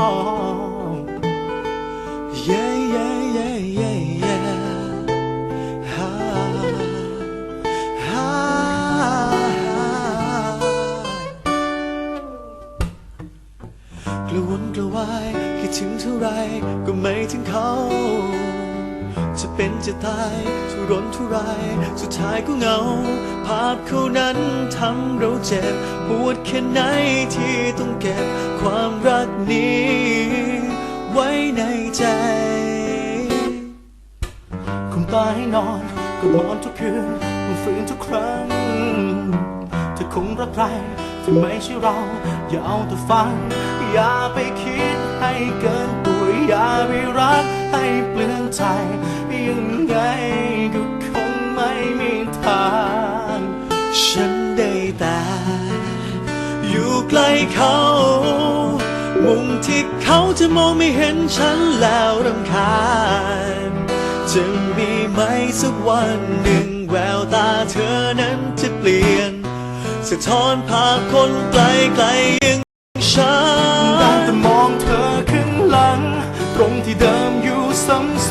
Yeah, yeah, yeah, yeah, yeah. Ah, ah. กระวนกระวายคิดถึงเท่าไรก็ไม่ถึงเขา จะเป็นจะตายทุรนทุรายสุดท้ายก็เหงา ภาพเขานั้นทำเราเจ็บ ปวดแค่ไหนที่ต้องเก็บความรักนี้ ใจ คุณตาให้นอนก็นอนทุกคืนมันฝืนทุกครั้งเธอคงรักใครที่ไม่ใช่เรา อย่าเอาแต่ฟัง อย่าไปคิดให้เกินตัว อย่าไปรักให้เปลืองใจยังไงก็คงไม่มีทาง ฉันได้แต่อยู่ใกล้เขา ที่เขาจะมองไม่เห็นฉันแล้วรำคาญจึงมีไหมสักวันหนึ่งแววตาเธอนั้นจะเปลี่ยน สะท้อนภาพคนไกลไกลยังฉันได้แต่มองเธอขึ้นหลัง ตรงที่เดิมอยู่ซ้ำ